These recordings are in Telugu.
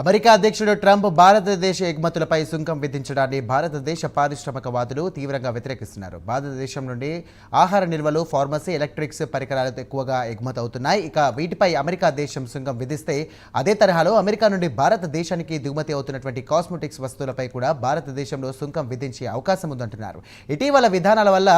అమెరికా అధ్యక్షుడు ట్రంప్ భారతదేశ ఎగుమతులపై సుంకం విధించడాన్ని భారతదేశ పారిశ్రామికవాదులు తీవ్రంగా వ్యతిరేకిస్తున్నారు. భారతదేశం నుండి ఆహార నిల్వలు ఫార్మసీ ఎలక్ట్రిక్స్ పరికరాలు ఎక్కువగా ఎగుమతి అవుతున్నాయి ఇక వీటిపై అమెరికా దేశం సుంకం విధిస్తే అదే తరహాలో అమెరికా నుండి భారతదేశానికి దిగుమతి అవుతున్నటువంటి కాస్మెటిక్స్ వస్తువులపై కూడా భారతదేశంలో సుంకం విధించే అవకాశం ఉందంటున్నారు. ఇటీవల విధానాల వల్ల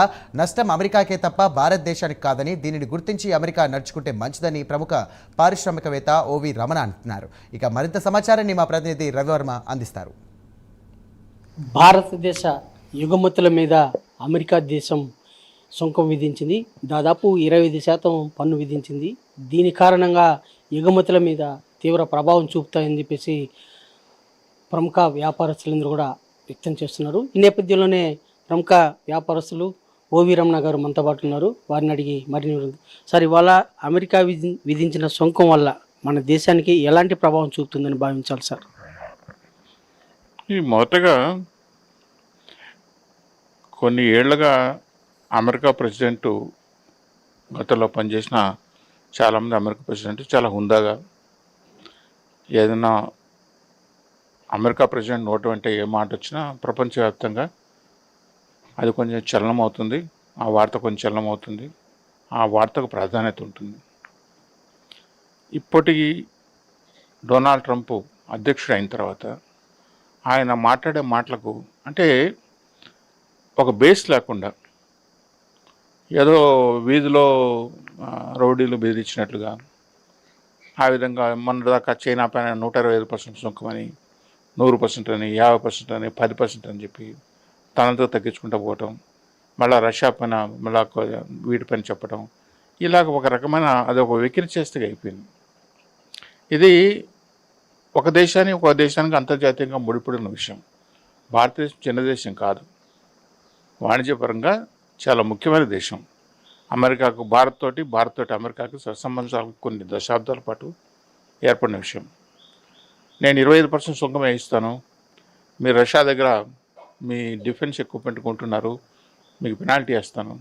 నష్టం అమెరికాకే తప్ప భారతదేశానికి కాదని దీనిని గుర్తించి అమెరికా నడుచుకుంటే మంచిదని ప్రముఖ పారిశ్రామికవేత్త ఓవి రమణ అంటున్నారు. ఇక మరింత సమాచారం సమాచారాన్ని మా ప్రతినిధి రవివర్మ అందిస్తారు. భారతదేశ ఎగుమతుల మీద అమెరికా దేశం సుంకం విధించింది. దాదాపు ఇరవై ఐదు శాతం పన్ను విధించింది. దీని కారణంగా ఎగుమతుల మీద తీవ్ర ప్రభావం చూపుతాయని చెప్పేసి ప్రముఖ వ్యాపారస్తులందరూ కూడా వ్యక్తం చేస్తున్నారు. ఈ నేపథ్యంలోనే ప్రముఖ వ్యాపారస్తులు ఓవి రమణ గారు మనతో పాటు ఉన్నారు. వారిని అడిగి మరిన్ని సార్ ఇవాళ అమెరికా విధించిన సుంకం వల్ల మన దేశానికి ఎలాంటి ప్రభావం చూపుతుందని భావించాలి సార్? ఈ మొదటగా కొన్ని ఏళ్ళుగా అమెరికా ప్రెసిడెంట్ గతంలో పనిచేసిన చాలామంది అమెరికా ప్రెసిడెంట్ చాలా హుందాగా ఏదైనా అమెరికా ప్రెసిడెంట్ నోటు అంటే ఏ మాట వచ్చినా ప్రపంచవ్యాప్తంగా అది కొంచెం చలనం అవుతుంది ఆ వార్త కొంచెం చలనం అవుతుంది ఆ వార్తకు ప్రాధాన్యత ఉంటుంది. ఇప్పటికీ డొనాల్డ్ ట్రంప్ అధ్యక్షుడు అయిన తర్వాత ఆయన మాట్లాడే మాటలకు అంటే ఒక బేస్ లేకుండా ఏదో వీధిలో రౌడీలు బెదిరించినట్లుగా ఆ విధంగా మన దాకా చైనా పైన నూట ఇరవై ఐదు పర్సెంట్ సుంకమని నూరు పర్సెంట్ అని యాభై పర్సెంట్ అని పది పర్సెంట్ అని చెప్పి తనంతా తగ్గించుకుంటూ పోవటం మళ్ళీ రష్యా పైన మళ్ళా వీటి వీటిపైన చెప్పడం ఇలాగ ఒక రకమైన అది ఒక వ్యక్తి చేస్తే అయిపోయింది. ఇది ఒక దేశానికి ఒక దేశానికి అంతర్జాతీయంగా ముడిపడిన విషయం. భారతదేశం చిన్న దేశం కాదు. వాణిజ్యపరంగా చాలా ముఖ్యమైన దేశం. అమెరికాకు భారత్ తోటి భారత్ తోటి అమెరికాకు సత్సంబంధాలు కొన్ని దశాబ్దాల పాటు ఏర్పడిన విషయం. నేను ఇరవై ఐదు పర్సెంట్ సుంకం వేయిస్తాను మీరు రష్యా దగ్గర మీ డిఫెన్స్ ఎక్విప్మెంట్ కొంటున్నారు మీకు పెనాల్టీ వేస్తాను.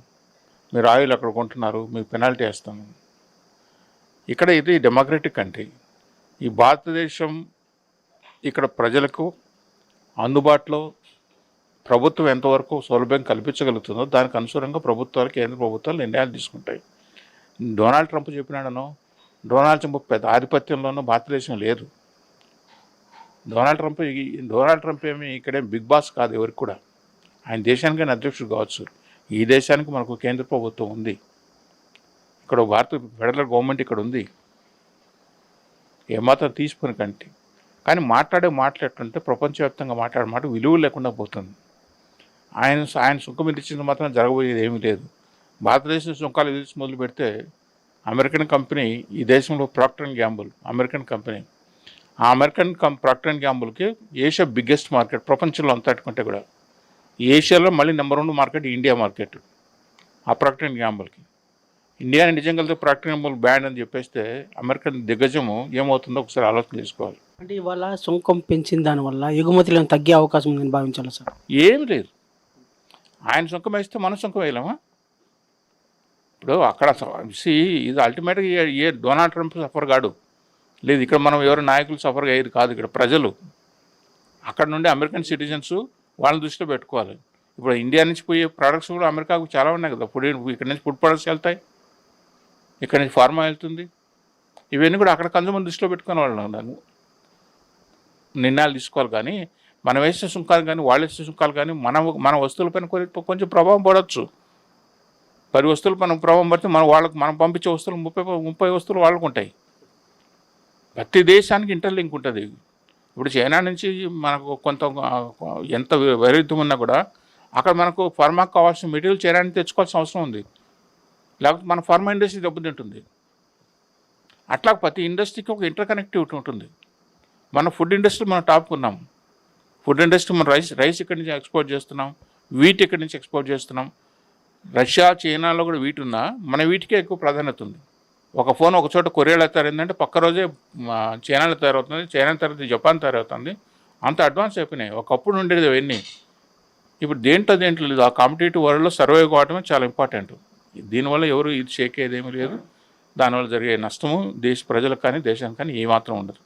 మీరు ఆయిల్ అక్కడ కొంటున్నారు మీకు పెనాల్టీ వేస్తాను. ఇక్కడ ఇది డెమోక్రటిక్ కంట్రీ. ఈ భారతదేశం ఇక్కడ ప్రజలకు అందుబాటులో ప్రభుత్వం ఎంతవరకు సౌలభ్యం కల్పించగలుగుతుందో దానికి అనుసారంగా ప్రభుత్వాలు కేంద్ర ప్రభుత్వాలు నిర్ణయాలు తీసుకుంటాయి. డొనాల్డ్ ట్రంప్ చెప్పినాడనో డొనాల్డ్ ట్రంప్ పెద్ద ఆధిపత్యంలోనూ భారతదేశం లేదు. డొనాల్డ్ ట్రంప్ ఈ- డొనాల్డ్ ట్రంప్ ఏమి ఇక్కడేం బిగ్ బాస్ కాదు ఎవరికి కూడా. ఆయన దేశానికైనా అధ్యక్షుడు కావచ్చు. ఈ దేశానికి మనకు కేంద్ర ప్రభుత్వం ఉంది. ఇక్కడ భారత ఫెడరల్ గవర్నమెంట్ ఇక్కడ ఉంది. ఏమాత్రం తీసుకుని కంటే. కానీ మాట్లాడే మాటలు ఎట్లంటే ప్రపంచవ్యాప్తంగా మాట్లాడే మాట విలువ లేకుండా పోతుంది. ఆయన ఆయన సుంకం విధించింది మాత్రం జరగబోయేది ఏమీ లేదు. భారతదేశం సుంకాలు విధించి మొదలు పెడితే అమెరికన్ కంపెనీ ఈ దేశంలో Procter and Gamble American company. ఆ అమెరికన్ కం ప్రాక్టర్ అండ్ గ్యాంబుల్కి ఏషియా బిగ్గెస్ట్ మార్కెట్ ప్రపంచంలో అంతటికంటే కూడా. ఏషియాలో మళ్ళీ number one market India market. ఆ ప్రాక్టర్ అండ్ గ్యాంబుల్కి. ఇండియా నిజంగా అండ్ గ్యాంబుల్ బ్యాండ్ అని చెప్పేస్తే అమెరికన్ దిగ్గజము ఏమవుతుందో ఒకసారి ఆలోచన చేసుకోవాలి. అంటే ఇవాళ సుంకం పెంచిన దానివల్ల ఎగుమతులను తగ్గే అవకాశం ఉందని భావించాలి సార్? ఏమి లేదు. ఆయన సుంకం వేస్తే మన సుంకం వేయలేమా? ఇప్పుడు అక్కడ సి ఇది అల్టిమేట్గా ఏ- ఏ డొనాల్డ్ ట్రంప్ సఫర్ కాడు. లేదు ఇక్కడ మనం ఎవరు నాయకులు సఫర్ అయ్యేది కాదు ఇక్కడ ప్రజలు. అక్కడ నుండి అమెరికన్ సిటిజన్స్ వాళ్ళని దృష్టిలో పెట్టుకోవాలి. ఇప్పుడు ఇండియా నుంచి పోయే ప్రోడక్ట్స్ కూడా అమెరికాకు చాలా ఉన్నాయి కదా. ఫుడ్ ఇక్కడ నుంచి ఫుడ్ ప్రొడక్ట్స్ వెళ్తాయి. ఇక్కడ నుంచి ఫార్మా వెళ్తుంది. ఇవన్నీ కూడా అక్కడ కన్జ్యూమర్ దృష్టిలో పెట్టుకుని వాళ్ళు నిర్ణయాలు తీసుకోవాలి కానీ మనం వేసే సుంకాలు కానీ వాళ్ళు వేసే సుంకాలు కానీ మన మన వస్తువులపైన కొంచెం ప్రభావం పడవచ్చు పది వస్తువులు మనం ప్రభావం పడితే మనం వాళ్ళకి మనం పంపించే వస్తువులు ముప్పై ముప్పై వస్తువులు వాళ్ళకు ఉంటాయి. ప్రతి దేశానికి ఇంటర్లింక్ ఉంటుంది. ఇప్పుడు చైనా నుంచి మనకు కొంత ఎంత వైరుధ్యం ఉన్నా కూడా అక్కడ మనకు ఫార్మాకు కావాల్సిన మెటీరియల్ చైనా నుంచి తెచ్చుకోవాల్సిన అవసరం ఉంది. లేకపోతే మన ఫార్మా ఇండస్ట్రీ దెబ్బతింటుంది. అట్లా ప్రతి ఇండస్ట్రీకి ఒక ఇంటర్ కనెక్టివిటీ ఉంటుంది. మన ఫుడ్ ఇండస్ట్రీ మనం టాప్ ఉన్నాం ఫుడ్ ఇండస్ట్రీ మనం రైస్ రైస్ ఇక్కడి నుంచి ఎక్స్పోర్ట్ చేస్తున్నాం. వీట్ ఇక్కడి నుంచి ఎక్స్పోర్ట్ చేస్తున్నాం. రష్యా చైనాలో కూడా వీటి ఉన్నా మన వీటికే ఎక్కువ ప్రాధాన్యత ఉంది. ఒక ఫోన్ ఒక చోట కొరియాలో తయారైందంటే పక్క రోజే చైనాలో తయారవుతుంది. చైనా తర్వాత జపాన్ తయారవుతుంది. అంత అడ్వాన్స్ అయిపోయినాయి. ఒకప్పుడు ఉండేది అవన్నీ ఇప్పుడు దేంట్లో దేంట్లో లేదు. ఆ కాంపిటేటివ్ వరల్డ్లో సర్వైవ్ కావడమే చాలా ఇంపార్టెంట్. దీనివల్ల ఎవరు ఇది షేక్ లేదు. దానివల్ల జరిగే నష్టము దేశ ప్రజలకు కానీ దేశానికి కానీ ఏమాత్రం ఉండదు.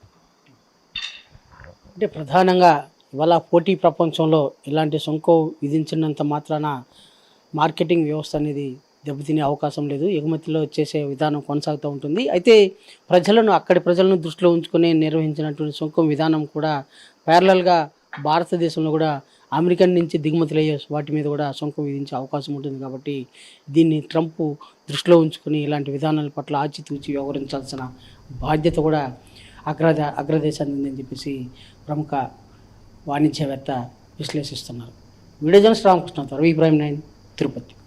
అంటే ప్రధానంగా ఇవాళ పోటీ ప్రపంచంలో ఇలాంటి సుంకం విధించినంత మాత్రాన మార్కెటింగ్ వ్యవస్థ అనేది దెబ్బతినే అవకాశం లేదు. ఎగుమతిలో చేసే విధానం కొనసాగుతూ ఉంటుంది. అయితే ప్రజలను అక్కడి ప్రజలను దృష్టిలో ఉంచుకొని నిర్వహించినటువంటి సుంకం విధానం కూడా ప్యారలల్గా భారతదేశంలో కూడా అమెరికన్ నుంచి దిగుమతులయ్యే వాటి మీద కూడా సుంకం విధించే అవకాశం ఉంటుంది కాబట్టి దీన్ని ట్రంప్ దృష్టిలో ఉంచుకొని ఇలాంటి విధానాల పట్ల ఆచితూచి వ్యవహరించాల్సిన బాధ్యత కూడా అగ్రద అగ్రదేశాన్ని ఉందని చెప్పేసి ప్రముఖ వాణిజ్యవేత్త విశ్లేషిస్తున్నారు. Video journalist Ramakrishna Ravi prime nine Tirupati.